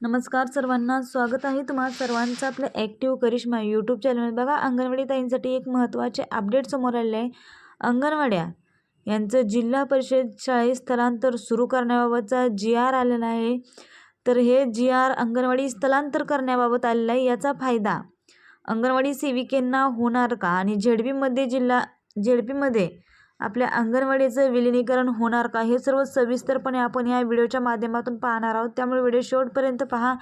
नमस्कार सर्वांना स्वागत आहे तुम्हा सर्वांचं आपलं ॲक्टिव्ह करिश्मा यूट्यूब चॅनल बघा अंगणवाडी ताईंसाठी एक महत्त्वाचे अपडेट समोर आलेले आहे. अंगणवाड्या यांचं जिल्हा परिषद शाळेत स्थलांतर सुरू करण्याबाबतचा जी आर आलेला आहे. तर हे जी आर अंगणवाडी स्थलांतर करण्याबाबत आलेलं आहे. याचा फायदा अंगणवाडी सेविकेंना होणार का? आणि झेडपीमध्ये जिल्हा झेडपीमध्ये आपल्या अंगणवाडीचं विलिनीकरण होणार का? हे सर्व सविस्तरपणे आपण या व्हिडिओच्या माध्यमातून पाहणार आहोत. त्यामुळे व्हिडिओ शेवटपर्यंत पहा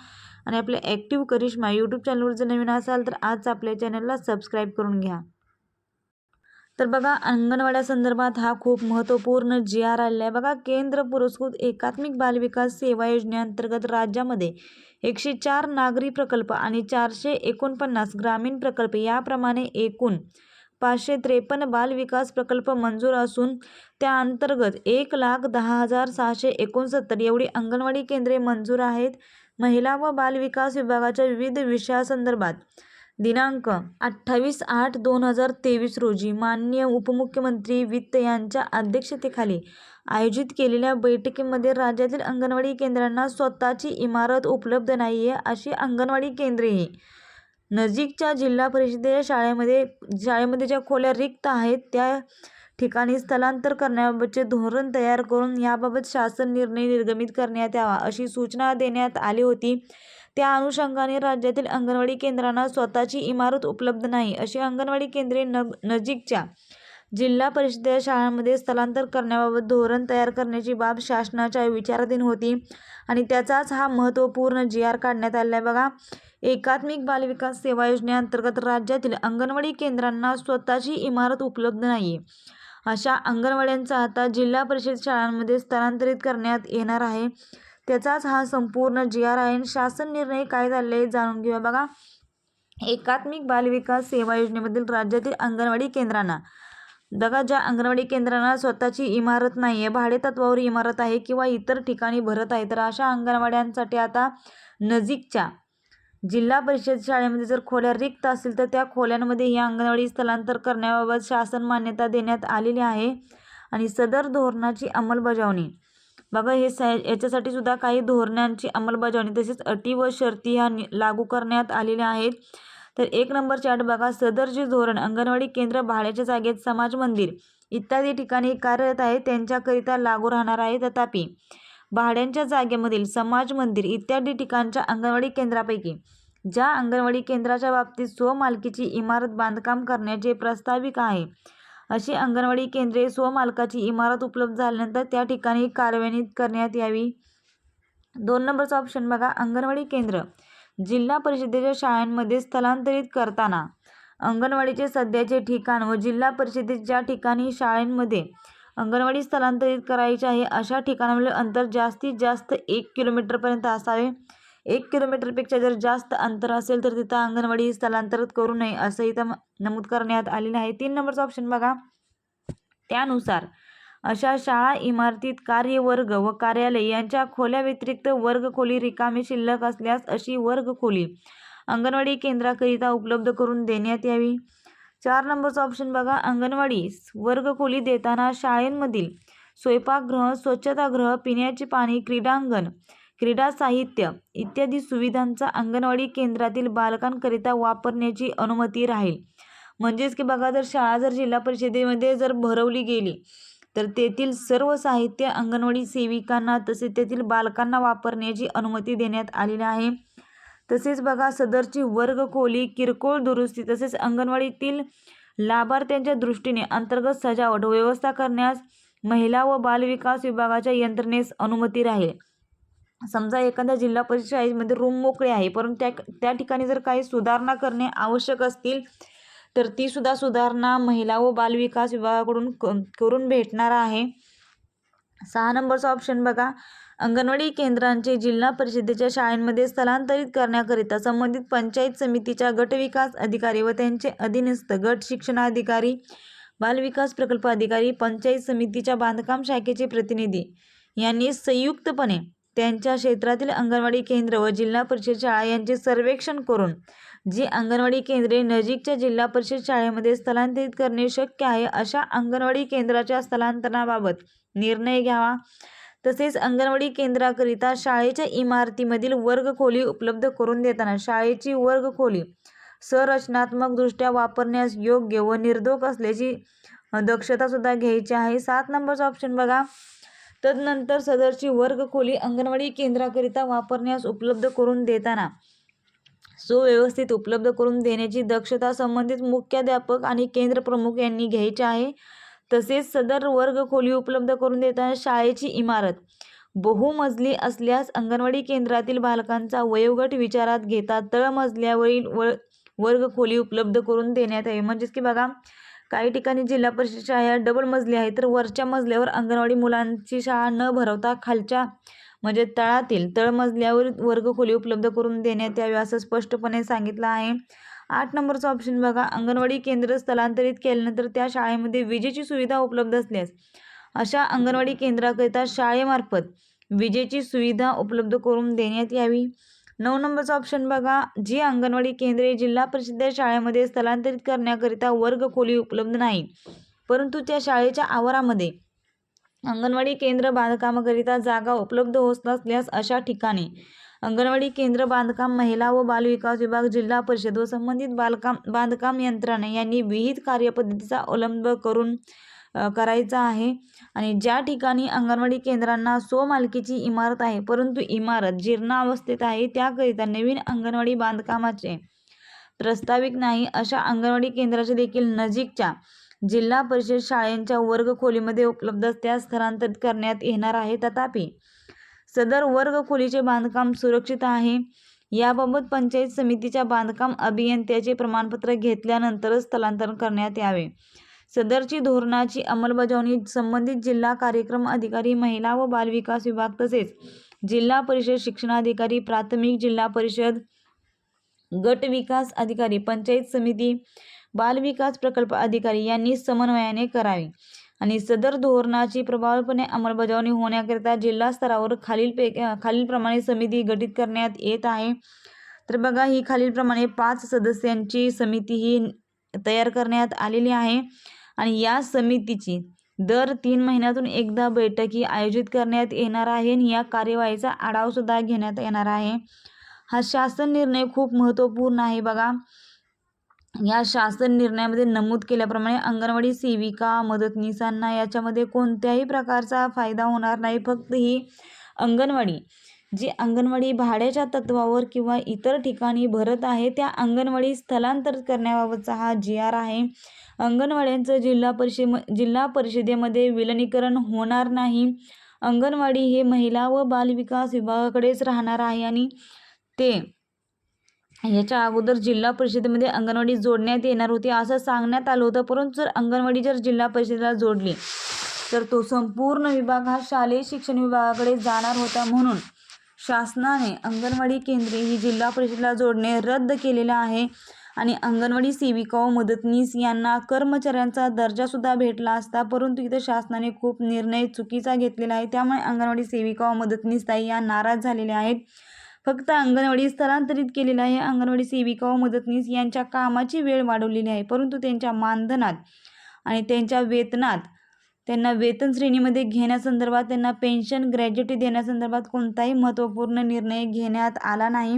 आणि आपले ॲक्टिव्ह करिश्मा यूट्यूब चॅनलवर जर नवीन असाल तर आज आपल्या चॅनलला सबस्क्राईब करून घ्या. तर बघा अंगणवाड्या संदर्भात हा खूप महत्त्वपूर्ण जी आर आलेला आहे. बघा केंद्र पुरस्कृत एकात्मिक बालविकास सेवा योजनेअंतर्गत राज्यामध्ये एकशे चार नागरी प्रकल्प आणि चारशे एकोणपन्नास ग्रामीण प्रकल्प याप्रमाणे एकूण पाचशे त्रेपन्न बालविकास प्रकल्प मंजूर असून त्या अंतर्गत एक लाख दहा हजार सहाशे एकोणसत्तर एवढी अंगणवाडी केंद्रे मंजूर आहेत. महिला व बालविकास विभागाच्या विविध विषयासंदर्भात दिनांक अठ्ठावीस आठ दोन हजार तेवीस रोजी माननीय उपमुख्यमंत्री वित्त यांच्या अध्यक्षतेखाली आयोजित केलेल्या बैठकीमध्ये राज्यातील अंगणवाडी केंद्रांना स्वतःची इमारत उपलब्ध नाही आहे अशी अंगणवाडी केंद्रेही नजीकच्या जिल्हा परिषदेच्या शाळेमध्ये शाळेमध्ये ज्या खोल्या रिक्त आहेत त्या ठिकाणी स्थलांतर करण्याबाबतचे धोरण तयार करून याबाबत शासन निर्णय निर्गमित करण्यात यावा अशी सूचना देण्यात आली होती. त्या अनुषंगाने राज्यातील अंगणवाडी केंद्रांना स्वतःची इमारत उपलब्ध नाही अशी अंगणवाडी केंद्रे न नजीकच्या जिल्हा परिषदेच्या शाळांमध्ये स्थलांतर करण्याबाबत धोरण तयार करण्याची बाब शासनाच्या विचाराधीन होती. आणि त्याचाच हा महत्त्वपूर्ण जी आर काढण्यात आला आहे. बघा एकात्मिक बालविकास सेवा योजनेअंतर्गत राज्यातील अंगणवाडी केंद्रांना स्वतःची इमारत उपलब्ध नाही. अशा अंगणवाड्यांचा आता जिल्हा परिषद शाळांमध्ये स्थलांतरित करण्यात येणार आहे. त्याचाच हा संपूर्ण जी आर आहे शासन निर्णय काय झाले जाणून घेऊया. बघा एकात्मिक बालविकास सेवा योजनेमधील राज्यातील अंगणवाडी केंद्रांना बघा ज्या अंगणवाडी केंद्रांना स्वतःची इमारत नाही आहे भाडेतत्वावर इमारत आहे किंवा इतर ठिकाणी भरत आहे. तर अशा अंगणवाड्यांसाठी आता नजीकच्या जिल्हा परिषद शाळेमध्ये जर खोल्या रिक्त असतील तर त्या खोल्यांमध्ये ही अंगणवाडी स्थलांतर करण्याबाबत शासन मान्यता देण्यात आलेली आहे आणि सदर धोरणाची अंमलबजावणी. बघा हे सा याच्यासाठी सुद्धा काही धोरणांची अंमलबजावणी तसेच अटी व शर्ती ह्या लागू करण्यात आलेल्या आहेत. तर एक नंबरची आठ बघा सदरचे धोरण अंगणवाडी केंद्र भाड्याच्या जागेत समाज मंदिर इत्यादी ठिकाणी कार्यरत आहे. त्यांच्याकरिता लागू राहणार आहे तथापि भाड्यांच्या जागेमधील समाज मंदिर इत्यादी ठिकाणच्या अंगणवाडी केंद्रापैकी ज्या अंगणवाडी केंद्राच्या बाबतीत स्वमालकीची इमारत बांधकाम करण्याचे प्रस्ताविक आहे अशी अंगणवाडी केंद्रे स्वमालकाची इमारत उपलब्ध झाल्यानंतर त्या ठिकाणी कार्यान्वित करण्यात यावी. दोन नंबरचा ऑप्शन बघा अंगणवाडी केंद्र. जिल्हा परिषदेच्या शाळांमध्ये स्थलांतरित करताना. अंगणवाडीचे सध्याचे ठिकाण व जिल्हा परिषदेच्या ज्या ठिकाणी शाळांमध्ये अंगणवाडी स्थलांतरित करायची आहे अशा ठिकाणामध्ये अंतर जास्तीत जास्त एक किलोमीटरपर्यंत असावे. एक किलोमीटरपेक्षा जर जास्त अंतर असेल तर तिथं अंगणवाडी स्थलांतरित करू नये असं इथं नमूद करण्यात आलेलं आहे. तीन नंबरचा ऑप्शन बघा. त्यानुसार अशा शाळा इमारतीत कार्यवर्ग व कार्यालय यांच्या खोल्या व्यतिरिक्त वर्ग खोली रिकामी शिल्लक असल्यास अशी वर्ग खोली अंगणवाडी केंद्राकरिता उपलब्ध करून देण्यात यावी. चार नंबरचा ऑप्शन बघा. अंगणवाडी वर्ग खोली देताना शाळेंमधील स्वयंपाकगृह स्वच्छतागृह पिण्याचे पाणी क्रीडांगण क्रीडा साहित्य इत्यादी सुविधांचा अंगणवाडी केंद्रातील बालकांकरिता वापरण्याची अनुमती राहील. म्हणजेच की बघा जर शाळा जर जिल्हा परिषदेमध्ये जर भरवली गेली तर तेथील सर्व साहित्य अंगणवाडी सेविकांना तसेच तेथील बालकांना वापरण्याची अनुमती देण्यात आलेली आहे. तसेच बघा सदरची वर्ग खोली किरकोळ दुरुस्ती तसेच अंगणवाडीतील लाभार्थ्यांच्या दृष्टीने अंतर्गत सजावट व्यवस्था करण्यास महिला व बालविकास विभागाच्या यंत्रणेस अनुमती राहील. समजा एखाद्या जिल्हा परिषद शाळेमध्ये रूम मोकळे आहे परंतु त्या त्या ठिकाणी जर काही सुधारणा करणे आवश्यक असतील तर ती सुद्धा सुधारणा महिला व बालविकास विभागाकडून करून भेटणार आहे. सहा नंबरचा ऑप्शन बघा. अंगणवाडी केंद्रांचे जिल्हा परिषदेच्या शाळांमध्ये स्थलांतरित करण्याकरिता संबंधित पंचायत समितीच्या गटविकास अधिकारी व त्यांचे अधीनस्थ गट शिक्षणाधिकारी बालविकास प्रकल्प अधिकारी पंचायत समितीच्या बांधकाम शाखेचे प्रतिनिधी यांनी संयुक्तपणे त्यांच्या क्षेत्रातील अंगणवाडी केंद्र व जिल्हा परिषद शाळा यांचे सर्वेक्षण करून जी अंगणवाडी केंद्रे नजीकच्या जिल्हा परिषद शाळेमध्ये स्थलांतरित करणे शक्य आहे अशा अंगणवाडी केंद्राच्या स्थलांतरणाबाबत निर्णय घ्यावा. तसेच अंगणवाडी केंद्राकरिता शाळेच्या इमारतीमधील वर्ग खोली उपलब्ध करून देताना शाळेची वर्ग खोली संरचनात्मकदृष्ट्या वापरण्यास योग्य व निर्धोक असल्याची दक्षतासुद्धा घ्यायची आहे. सात नंबरचा ऑप्शन बघा. तदनंतर सदरची वर्ग खोली अंगणवाडी केंद्राकरिता वापरण्यास उपलब्ध करून देताना सुव्यवस्थित उपलब्ध करून देण्याची दक्षता संबंधित मुख्याध्यापक आणि केंद्र प्रमुख यांनी घ्यायची आहे. तसेच सदर वर्ग खोली उपलब्ध करून देताना शाळेची इमारत बहुमजली असल्यास अंगणवाडी केंद्रातील बालकांचा वयोगट विचारात घेता तळमजल्यावरील व वर्ग खोली उपलब्ध करून देण्यात यावी. म्हणजेच की बघा काही ठिकाणी जिल्हा परिषद शाळा डबल मजली आहे तर वरच्या मजल्यावर अंगणवाडी मुलांची शाळा न भरवता खालच्या म्हणजे तळातील तळमजल्यावर वर्ग खोली उपलब्ध करून देण्यात यावी असं स्पष्टपणे सांगितलं आहे. आठ नंबरचा ऑप्शन बघा. अंगणवाडी केंद्र स्थलांतरित केल्यानंतर त्या शाळेमध्ये विजेची सुविधा उपलब्ध असल्यास अशा अंगणवाडी केंद्राकरिता शाळेमार्फत विजेची सुविधा उपलब्ध करून देण्यात यावी. नऊ नंबरचा ऑप्शन बघा. जी अंगणवाडी केंद्रे जिल्हा परिषद शाळेमध्ये स्थलांतरित करण्याकरिता वर्ग खोली उपलब्ध नाही परंतु त्या शाळेच्या आवारामध्ये अंगणवाडी केंद्र बांधकामाकरिता जागा उपलब्ध होत नसल्यास अशा ठिकाणी अंगणवाडी केंद्र बांधकाम महिला व बालविकास विभाग जिल्हा परिषद व संबंधित बालकाम बांधकाम यंत्रणा यांनी विहित कार्यपद्धतीचा अवलंब करून करायचा आहे. आणि ज्या ठिकाणी अंगणवाडी केंद्रांना स्वमालकीची इमारत आहे परंतु इमारत जीर्णावस्थेत आहे त्याकरिता नवीन अंगणवाडी बांधकामाचे प्रस्ताविक नाही अशा अंगणवाडी केंद्राचे देखील नजीकच्या जिल्हा परिषद शाळेंच्या वर्ग खोलीमध्ये उपलब्ध त्या स्थलांतरित करण्यात येणार आहे तथापि. सदर वर्ग खोलीचे बांधकाम सुरक्षित आहे. याबाबत पंचायत समितीच्या बांधकाम अभियंत्याचे प्रमाणपत्र घेतल्यानंतरच स्थलांतरण करण्यात यावे. सदरची धोरणाची अंमलबजावणी संबंधित जिल्हा कार्यक्रम अधिकारी महिला व बालविकास विभाग तसेच जिल्हा परिषद शिक्षणाधिकारी प्राथमिक जिल्हा परिषद गट विकास अधिकारी पंचायत समिती बालविकास प्रकल्प अधिकारी यांनी समन्वयाने करावी. आणि सदर धोरणाची प्रभावीपणे अंमलबजावणी होण्याकरिता जिल्हा स्तरावर खालील खालीलप्रमाणे समिती गठीत करण्यात येत आहे. तर बघा ही खालीलप्रमाणे पाच सदस्यांची समिती ही तयार करण्यात आलेली आहे. आणि या समितीची दर तीन महिन्यातून एकदा बैठकी आयोजित करण्यात येणार आहे आणि या कार्यवाहीचा आढावासुद्धा घेण्यात येणार आहे. हा शासन निर्णय खूप महत्त्वपूर्ण आहे बघा. या शासन निर्णयामध्ये नमूद केल्याप्रमाणे अंगणवाडी सेविका मदतनीसांना याच्यामध्ये कोणत्याही प्रकारचा फायदा होणार नाही. फक्त ही अंगणवाडी जी अंगणवाडी भाड्याच्या तत्वावर किंवा इतर ठिकाणी भरत आहे त्या अंगणवाडी स्थलांतर करण्याबाबतचा हा जी आर आहे. अंगणवाड्यांचं जिल्हा परिषद जिल्हा परिषदेमध्ये विलनीकरण होणार नाही. अंगणवाडी हे महिला व बालविकास विभागाकडेच राहणार आहे आणि ते याच्या अगोदर जिल्हा परिषदेमध्ये अंगणवाडी जोडण्यात येणार होती असं सांगण्यात आलं होतं. परंतु जर अंगणवाडी जर जिल्हा परिषदेला जोडली तर तो संपूर्ण विभाग हा शालेय शिक्षण विभागाकडे जाणार होता. म्हणून शासनाने अंगणवाडी केंद्रे ही जिल्हा परिषदेला जोडणे रद्द केलेलं आहे आणि अंगणवाडी सेविका व मदतनीस यांना कर्मचाऱ्यांचा दर्जासुद्धा भेटला असता. परंतु इथं शासनाने खूप निर्णय चुकीचा घेतलेला आहे. त्यामुळे अंगणवाडी सेविका व मदतनीस ताई या नाराज झालेल्या आहेत. फक्त अंगणवाडी स्थलांतरित केलेलं आहे अंगणवाडी सेविका व मदतनीस यांच्या कामाची वेळ वाढवलेली आहे परंतु त्यांच्या मानधनात आणि त्यांच्या वेतनात त्यांना वेतन श्रेणीमध्ये घेण्यासंदर्भात त्यांना पेन्शन ग्रॅज्युटी देण्यासंदर्भात कोणताही महत्त्वपूर्ण निर्णय घेण्यात आला नाही.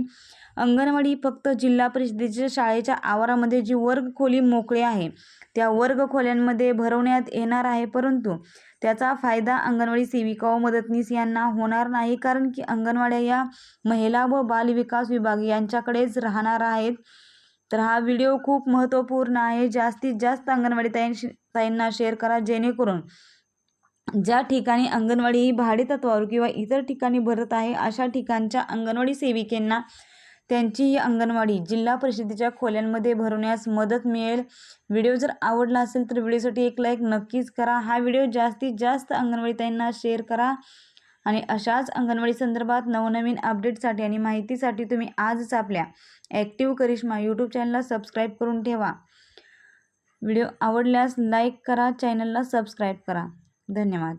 अंगणवाडी फक्त जिल्हा परिषदेच्या शाळेच्या आवारामध्ये जी वर्ग खोली मोकळी आहे त्या वर्ग खोल्यांमध्ये भरवण्यात येणार आहे. परंतु त्याचा फायदा अंगणवाडी सेविका व मदतनीस यांना होणार नाही कारण की अंगणवाड्या या महिला व बालविकास विभाग यांच्याकडेच राहणार आहेत. तर हा व्हिडिओ खूप महत्त्वपूर्ण आहे. जास्तीत जास्त अंगणवाडी ताईंशी ताईंना शेअर करा जेणेकरून ज्या ठिकाणी अंगणवाडी ही भाडेतत्वावर किंवा इतर ठिकाणी भरत आहे अशा ठिकाणच्या अंगणवाडी सेविकेंना त्यांची ही अंगणवाडी जिल्हा परिषदेच्या खोल्यांमध्ये भरवण्यास मदत मिळेल. व्हिडिओ जर आवडला असेल तर व्हिडिओसाठी एक लाईक नक्कीच करा. हा व्हिडिओ जास्तीत जास्त अंगणवाडी ताईंना शेअर करा आणि अशाच अंगणवाडी संदर्भात नवनवीन अपडेटसाठी आणि माहितीसाठी तुम्ही आजच आपल्या ॲक्टिव्ह करिश्मा यूट्यूब चॅनलला सबस्क्राईब करून ठेवा. व्हिडिओ आवडल्यास लाईक करा चॅनलला सबस्क्राईब करा. धन्यवाद.